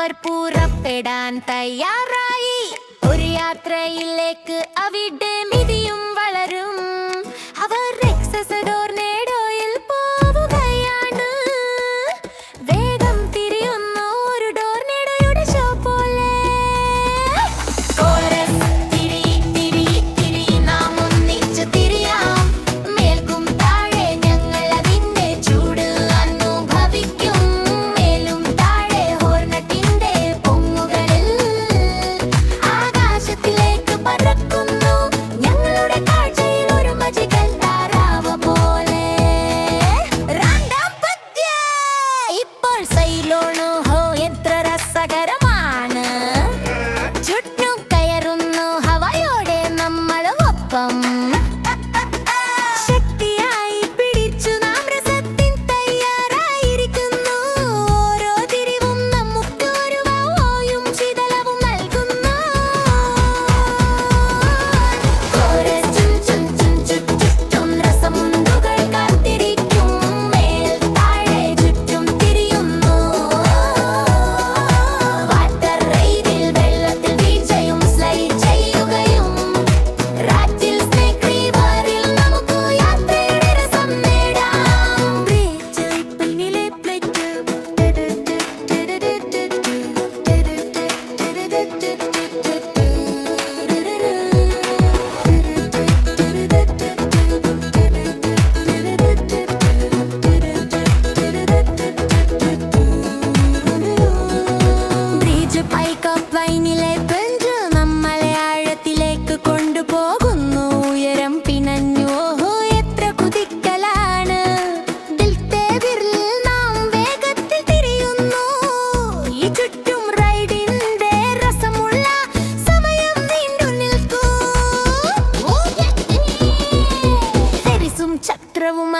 അവർ പൂറപ്പെടാൻ തയ്യാറായി. ഒരു യാത്രയിലേക്ക് അവിടെ മിതിയും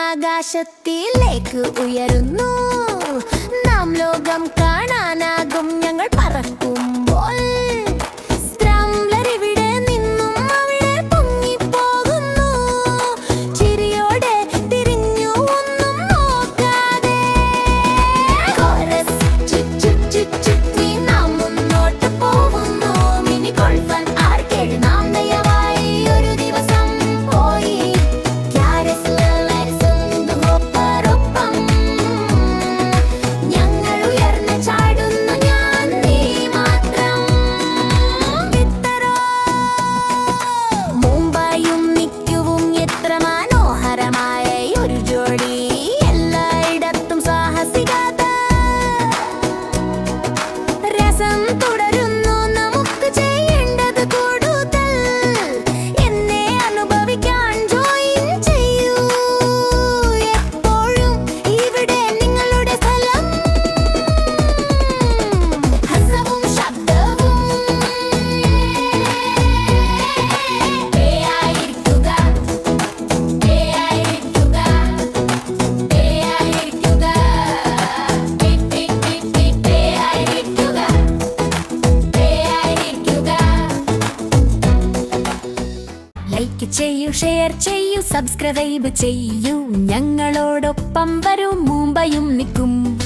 ആകാശത്തിലേക്ക് ഉയരുന്നു. നാം ലോകം കാണാനാകും. ചെയ്യൂ ഷെയർ ചെയ്യൂ സബ്സ്ക്രൈബ് ചെയ്യൂ. ഞങ്ങളോടൊപ്പം വരും മുംബൈയും നിൽക്കും